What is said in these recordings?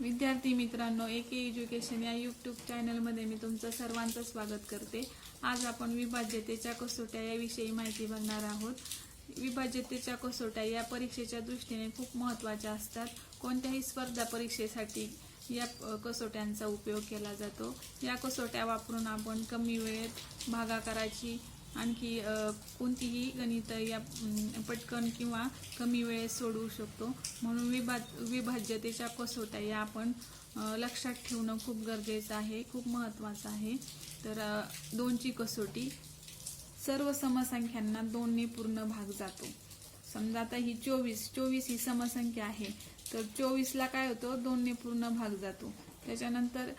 विद्यार्थी मित्रांनो ए के एज्युकेशन या यूट्यूब चॅनलमध्ये मी तुमचं सर्वांचं स्वागत करते. आज आपण विभाज्यतेच्या कसोट्या याविषयी माहिती बघणार आहोत. विभाज्यतेच्या कसोट्या या परीक्षेच्या दृष्टीने खूप महत्त्वाच्या असतात. कोणत्याही स्पर्धा परीक्षेसाठी या कसोट्यांचा उपयोग केला जातो. या कसोट्या वापरून आपण कमी वेळेत भागाकाराची आणखी कोणतीही गणित या पटकन किंवा कमी वेळेत सोडवू शकतो. म्हणून विभा विभाज्यतेच्या कसोट्या या आपण लक्षात ठेवणं खूप गरजेचं आहे खूप महत्त्वाचं आहे. तर दोनची कसोटी. सर्व समसंख्यांना दोनने पूर्ण भाग जातो. समजा आता ही चोवीस चोवीस ही समसंख्या आहे. तर चोवीसला काय होतं? दोनने पूर्ण भाग जातो. त्याच्यानंतर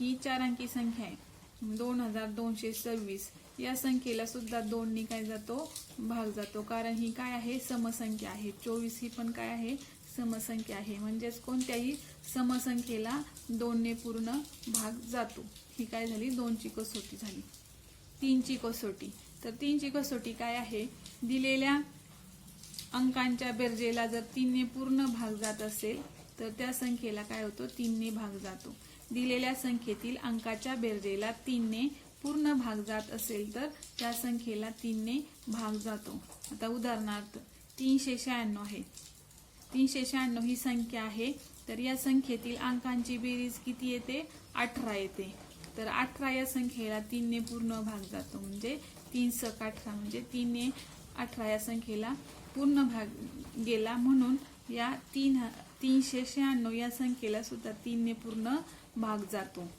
ही चार अंकी संख्या आहे. दोन हजार दोनशे सव्वीस. या संख्येला सुद्धा दोनने काय जातो? भाग जातो. कारण ही काय आहे? समसंख्या आहे. चोवीस ही पण काय आहे? समसंख्या आहे. म्हणजेच कोणत्याही समसंख्येला दोनने पूर्ण भाग जातो. ही काय झाली? दोनची कसोटी झाली. तीनची कसोटी. तर तीनची कसोटी काय आहे? दिलेल्या अंकांच्या बेरजेला जर तीनने पूर्ण भाग जात असेल तर त्या संख्येला काय होतो? तीनने भाग जातो. दिलेल्या संख्येतील अंकाच्या बेरजेला तीनने पूर्ण भाग जात असेल तर त्या संख्येला तीनने भाग जातो. आता उदाहरणार्थ तीनशे शहाण्णव आहे. तीनशे शहाण्णव ही संख्या आहे तर या संख्येतील अंकांची बेरीज किती येते? अठरा येते. तर अठरा या संख्येला तीनने पूर्ण भाग जातो. म्हणजे तीन सक अठरा म्हणजे तीनने अठरा या संख्येला पूर्ण भाग गेला. म्हणून या तीन तीनशे शहाण्णव या संख्येला सुद्धा तीनने पूर्ण भाग जातो.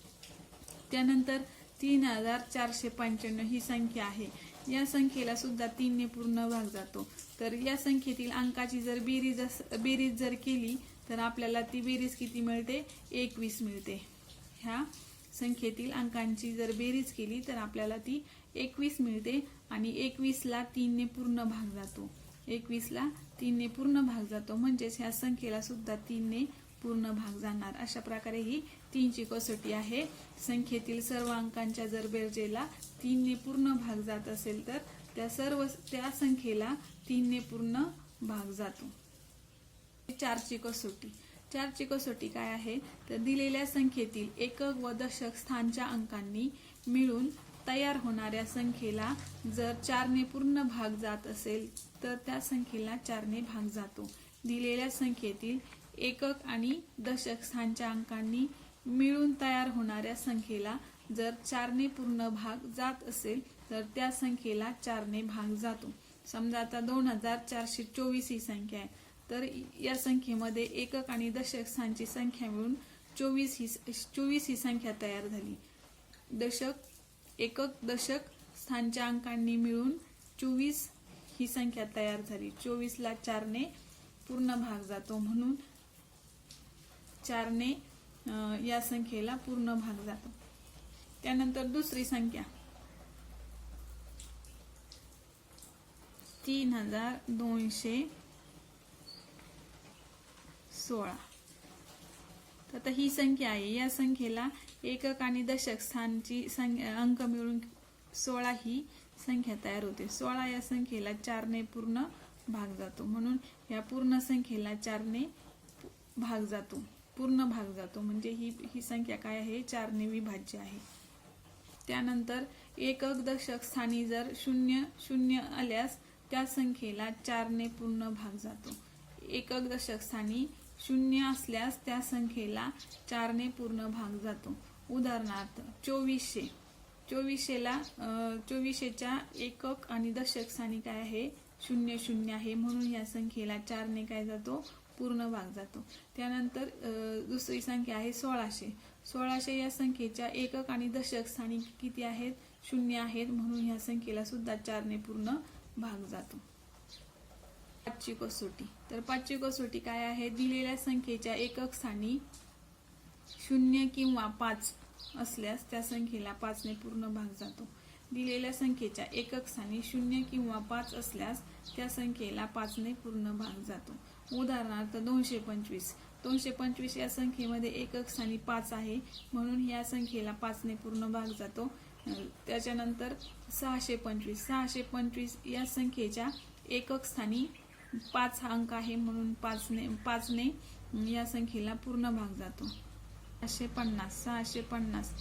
त्यानंतर तीन हजार चारशे पंच्याण्णव ही संख्या आहे. या संख्येला सुद्धा तीनने पूर्ण भाग जातो. तर या संख्येतील अंकाची जर बेरीज बेरीज जर केली तर आपल्याला ती बेरीज किती मिळते? एकवीस मिळते. ह्या संख्येतील अंकांची जर बेरीज केली तर आपल्याला ती एकवीस मिळते आणि एकवीसला तीनने पूर्ण भाग जातो. एकवीसला तीनने पूर्ण भाग जातो. म्हणजेच ह्या संख्येला सुद्धा तीनने पूर्ण भाग जाणार. अशा प्रकारे ही तीनची कसोटी आहे. संख्येतील सर्व अंकांच्या जर बेरजेला तीनने पूर्ण भाग जात असेल तर त्या सर्व त्या संख्येला तीनने पूर्ण भाग जातो. चारची कसोटी चारची कसोटी काय आहे? तर दिलेल्या संख्येतील एकक व दशक स्थानच्या अंकांनी मिळून तयार होणाऱ्या संख्येला जर चारने पूर्ण भाग जात असेल तर त्या संख्येला चारने भाग जातो. दिलेल्या संख्येतील एकक आणि दशक स्थानच्या अंकांनी मिळून तयार होणाऱ्या संख्येला जर चारने पूर्ण भाग जात असेल तर त्या संख्येला चारने भाग जातो. समजा आता दोन हजार चारशे चोवीस ही संख्या आहे. तर या संख्येमध्ये एकक आणि दशक स्थानची संख्या मिळून चोवीस ही चोवीस ही संख्या तयार झाली. दशक एकक दशक स्थानच्या अंकांनी मिळून चोवीस ही संख्या तयार झाली. चोवीसला चारने पूर्ण भाग जातो म्हणून चारने या संख्येला पूर्ण भाग जातो. त्यानंतर दुसरी संख्या. तीन हजार दोनशे सोळा. तर आता ही संख्या आहे. या संख्येला एकक आणि दशक स्थानची संख्या अंक मिळून सोळा ही संख्या तयार होते. सोळा या संख्येला चारने पूर्ण भाग जातो. म्हणून या पूर्ण संख्येला चारने भाग जातो. पूर्ण भाग जातो. म्हणजे ही ही संख्या काय आहे? चारने विभाज्य आहे. त्यानंतर एकक दशक स्थानी जर शून्य शून्य आल्यास त्या संख्येला चारने पूर्ण भाग जातो. एकक दशक स्थानी शून्य असल्यास त्या संख्येला चारने पूर्ण भाग जातो. उदाहरणार्थ चोवीसशे. चोवीसशेला चोवीसशेच्या एकक आणि दशक स्थानी काय आहे? शून्य शून्य आहे. म्हणून या संख्येला चारने काय जातो? पूर्ण भाग जातो. त्यानंतर दुसरी संख्या आहे सोळाशे. सोळाशे या संख्येच्या एकक आणि दशक स्थानी किती आहेत? शून्य आहेत म्हणून या संख्येला सुद्धा चारने पूर्ण भाग जातो. पाचची कसोटी. तर पाचची कसोटी काय आहे? दिलेल्या संख्येच्या एकक स्थानी शून्य किंवा पाच असल्यास त्या संख्येला पाचने पूर्ण भाग जातो. दिलेल्या संख्येच्या एकक स्थानी शून्य किंवा पाच असल्यास त्या संख्येला पाचने पूर्ण भाग जातो. उदाहरणार्थ दोनशे पंचवीस. दोनशे पंचवीस या संख्येमध्ये एकक स्थानी पाच आहे. म्हणून या संख्येला पाचने पूर्ण भाग जातो. त्याच्यानंतर सहाशे पंचवीस. सहाशे पंचवीस या संख्येच्या एकक स्थानी पाच हा अंक आहे. म्हणून पाचने पाचने या संख्येला पूर्ण भाग जातो. सहाशे पन्नास सहाशे पन्नास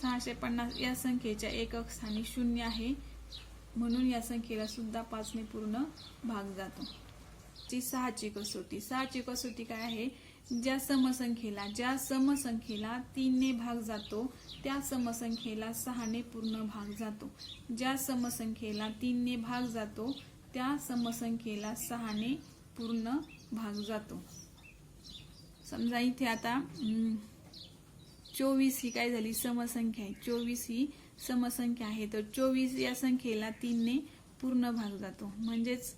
सहाशे पन्नास या संख्येच्या एकक स्थानी शून्य आहे. म्हणून या संख्येला सुद्धा पाचने पूर्ण भाग जातो. ची सहाची कसोटी सहाची कसोटी काय आहे? ज्या समसंख्येला ज्या समसंख्येला तीनने भाग जातो त्या समसंख्येला सहाने पूर्ण भाग जातो. ज्या समसंख्येला तीनने भाग जातो त्या समसंख्येला सहाने पूर्ण भाग जातो. समजा इथे आता चोवीस ही काय झाली? समसंख्या आहे. चोवीस ही समसंख्या आहे. तर चोवीस या संख्येला तीनने पूर्ण भाग जातो. म्हणजेच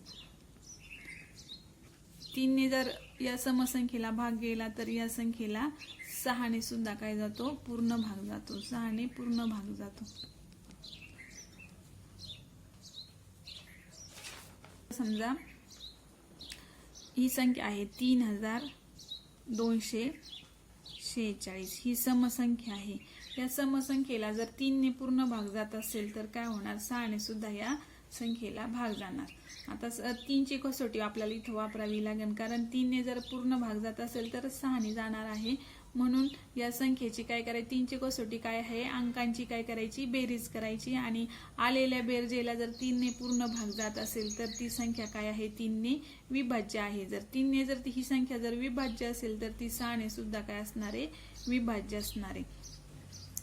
तीनने जर या समसंख्येला भाग गेला तर या संख्येला सहाने सुद्धा काय जातो? पूर्ण भाग जातो. सहाने पूर्ण भाग जातो. समजा ही संख्या आहे तीन हजार दोनशे शेहेचाळीस. ही समसंख्या आहे. या समसंख्येला जर तीनने पूर्ण भाग जात असेल तर काय होणार? सहाने सुद्धा या संख्येला भाग जाणार. आता तीनची कसोटी आपल्याला इथं वापरावी लागेल. कारण तीनने जर पूर्ण भाग जात असेल तर सहाने जाणार आहे. म्हणून या संख्येची काय करायची तीनची कसोटी काय आहे? अंकांची काय करायची? बेरीज करायची. आणि आलेल्या बेरजेला जर तीनने पूर्ण भाग जात असेल तर ती संख्या काय आहे? तीनने विभाज्य आहे. जर तीनने जर ती- ही संख्या जर विभाज्य असेल तर ती सहाने सुद्धा काय असणार? आहे विभाज्य असणारे.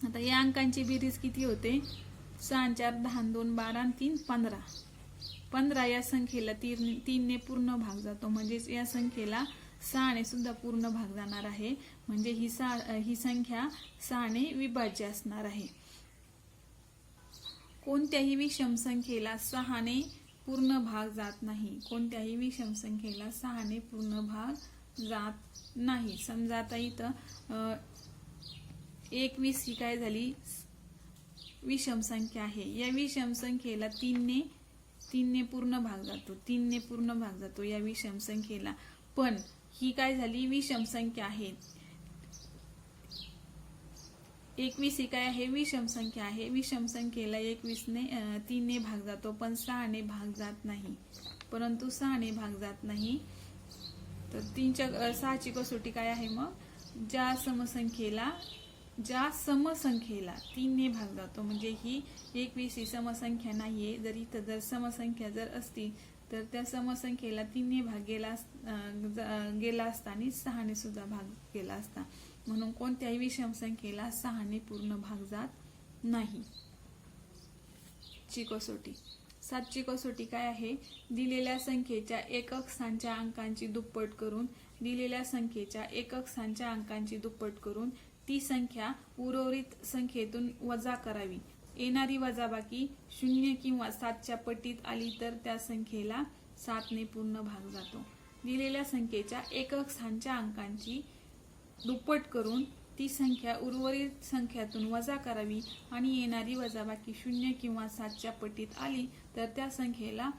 आता या अंकांची बेरीज किती होते? सहा चार दहा दोन बारा तीन पंधरा. पंधरा या संख्येला तीन तीनने पूर्ण भाग जातो. म्हणजेच या संख्येला सहाने सुद्धा पूर्ण भाग जाणार आहे. म्हणजे ही सहा ही संख्या सहाने विभाज्य असणार आहे. कोणत्याही विषम संख्येला सहाने पूर्ण भाग जात नाही. कोणत्याही विषम संख्येला सहाने पूर्ण भाग जात नाही. समजा आता इथं अं, एकवीस ही काय झाली? विषम संख्या आहे. या विषम संख्येला तीनने तीनने पूर्ण भाग जातो. तीनने पूर्ण भाग जातो या विषम संख्येला. पण ही काय झाली? विषम संख्या आहे. एकवीस ही काय आहे? विषम संख्या आहे. विषम संख्येला एकवीसने तीनने भाग जातो पण सहाने भाग जात नाही. परंतु सहाने भाग जात नाही. तर तीनच्या सहाची कसोटी काय आहे मग? ज्या समसंख्येला ज्या समसंख्येला तीनने भाग जातो म्हणजे ही एकवीस ही समसंख्या आहे जर इथं जर समसंख्या जर असती तर त्या समसंख्येला तीनने भाग गेला ज- गेला असता आणि सहाने सुद्धा भाग गेला असता. म्हणून कोणत्याही विषम संख्येला सहाने पूर्ण भाग जात नाही. ची कसोटी सातची कसोटी काय आहे? दिलेल्या संख्येच्या एकक स्थानच्या अंकांची दुप्पट करून दिलेल्या संख्येच्या एकक स्थानच्या अंकांची दुप्पट करून ती संख्या उर्वरित संख्येतून वजा करावी. येणारी वजाबाकी शून्य किंवा सातच्या पटीत आली तर त्या संख्येला सातने पूर्ण भाग जातो. दिलेल्या संख्येच्या एकक स्थानच्या अंकांची दुप्पट करून ती संख्या उर्वरित संख्यातून वजा करावी आणि येणारी वजाबाकी शून्य किंवा सातच्या पटीत आली तर त्या संख्येला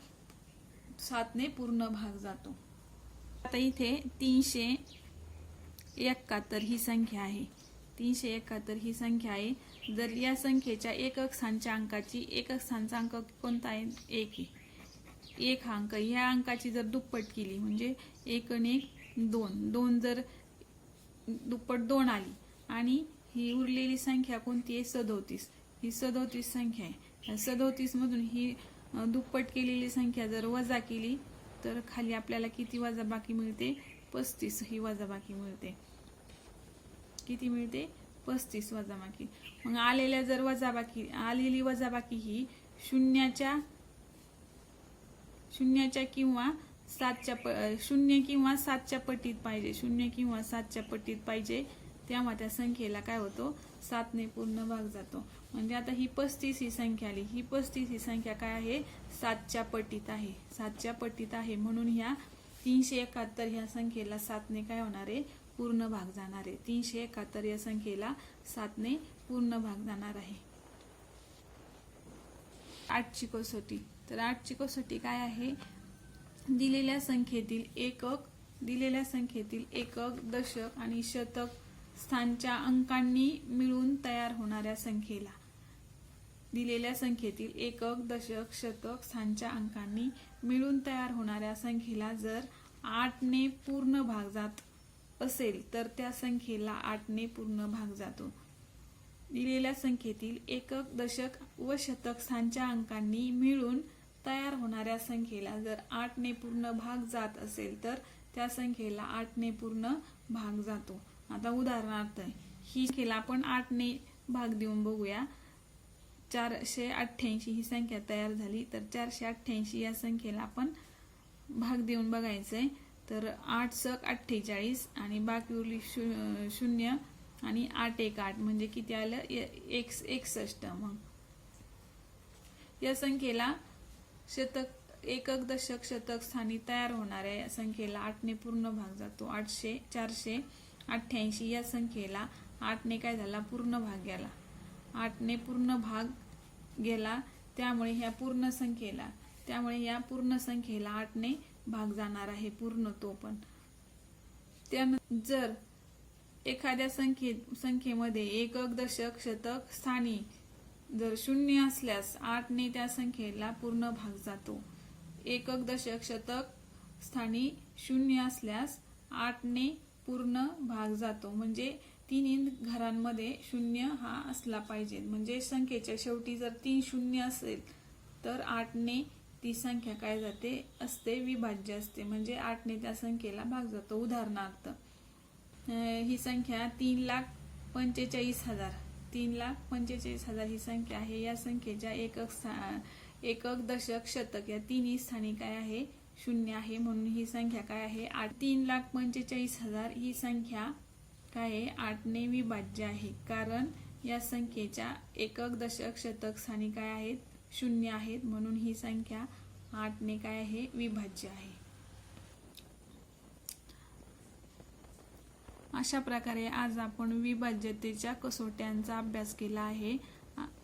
सातने पूर्ण भाग जातो. आता इथे तीनशे एकाहत्तर ही संख्या आहे. तीनशे एकाहत्तर ही संख्या आहे. जर या संख्येच्या एकक स्थानच्या अंकाची एकक स्थानचा अंक कोणता आहे? एक आहे. एक हा अंक. ह्या अंकाची जर दुप्पट केली म्हणजे एक आणि एक दोन. दोन जर दुप्पट दोन आली आणि ही उरलेली संख्या कोणती आहे? सदोतीस. ही सदोतीस संख्या आहे. सदोतीसमधून ही दुप्पट केलेली संख्या जर वजा केली तर खाली आपल्याला किती वजाबाकी मिळते? पस्तीस ही वजाबाकी मिळते. किती मिळते? पस्तीस वजाबाकी. मग आलेल्या जर वजाबाकी आलेली वजाबाकी ही शून्याच्या शून्याच्या किंवा सातच्या प शून्य किंवा सातच्या पटीत पाहिजे. शून्य किंवा सातच्या पटीत पाहिजे. तेव्हा त्या संख्येला काय होतो? सातने पूर्ण भाग जातो. म्हणजे आता ही पस्तीस ही संख्या आली. ही पस्तीस ही संख्या काय आहे? सातच्या पटीत आहे. सातच्या पटीत आहे म्हणून ह्या तीनशे एकाहत्तर ह्या संख्येला सातने काय होणार आहे? पूर्ण भाग जाणार आहे. तीनशे एकाहत्तर या संख्येला सातने पूर्ण भाग जाणार आहे. आठची कसोटी तर आठची कसोटी काय आहे? दिलेल्या संख्येतील एकक दिलेल्या संख्येतील एकक दशक आणि शतक स्थानच्या अंकांनी मिळून तयार होणाऱ्या संख्येला. दिलेल्या संख्येतील एकक दशक शतक स्थानच्या अंकांनी मिळून तयार होणाऱ्या संख्येला जर आठने पूर्ण भाग जात असेल तर त्या संख्येला आठने पूर्ण भाग जातो. दिलेल्या संख्येतील एकक दशक व शतक स्थानच्या अंकांनी मिळून तयार होणाऱ्या संख्येला जर आठने पूर्ण भाग जात असेल तर त्या संख्येला आठने पूर्ण भाग जातो. आता उदाहरणार्थ ही संख्येला आपण आठने भाग देऊन बघूया. चारशे अठ्ठ्याऐंशी ही संख्या तयार झाली तर चारशे अठ्ठ्याऐंशी या संख्येला आपण भाग देऊन बघायचं आहे तर आठ सक अठ्ठेचाळीस आणि बाकी उरली शू- शून्य आणि आठ एक आठ म्हणजे किती आलं? ए- एक एकसष्ट मग. या संख्येला शतक एकक दशक शतक स्थानी तयार होणाऱ्या या संख्येला आठने पूर्ण भाग जातो. आठशे चारशे अठ्ठ्याऐंशी या संख्येला आठने काय झाला? पूर्ण भाग गेला. आठने पूर्ण भाग गेला त्यामुळे ह्या पूर्ण संख्येला त्यामुळे या पूर्ण संख्येला आठने भाग जाणार आहे पूर्ण तो पण. त्यानंतर जर एखाद्या संख्ये संख्येमध्ये एकक दशक शतक स्थानी जर शून्य असल्यास आठने त्या संख्येला पूर्ण भाग जातो. एकक दशक शतक स्थानी शून्य असल्यास आठने पूर्ण भाग जातो. म्हणजे तीन घरांमध्ये शून्य हा असला पाहिजे. म्हणजे संख्येच्या शेवटी जर तीन शून्य असेल तर आठने ती संख्या काय जाते? असते विभाज्य असते. म्हणजे आठने त्या संख्येला भाग जातो उदाहरणार्थ. ही संख्या तीन लाख पंचेचाळीस हजार. तीन लाख पंचेचाळीस हजार ही संख्या आहे. या संख्येच्या एकक स्था- एकक दशक शतक या तिन्ही स्थानी काय आहे? शून्य आहे. म्हणून ही संख्या काय आहे? आठ. तीन लाख पंचेचाळीस हजार ही संख्या काय आहे? आठने विभाज्य आहे. कारण या संख्येच्या एकक दशक शतक स्थानी काय आहेत? शून्य आहेत म्हणून ही संख्या आठने काय आहे? विभाज्य आहे. अशा प्रकारे आज आपण विभाज्यतेच्या कसोट्यांचा अभ्यास केला आहे.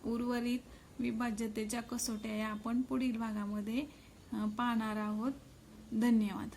उर्वरित विभाज्यतेच्या कसोट्या या आपण पुढील भागामध्ये पाहणार आहोत. धन्यवाद.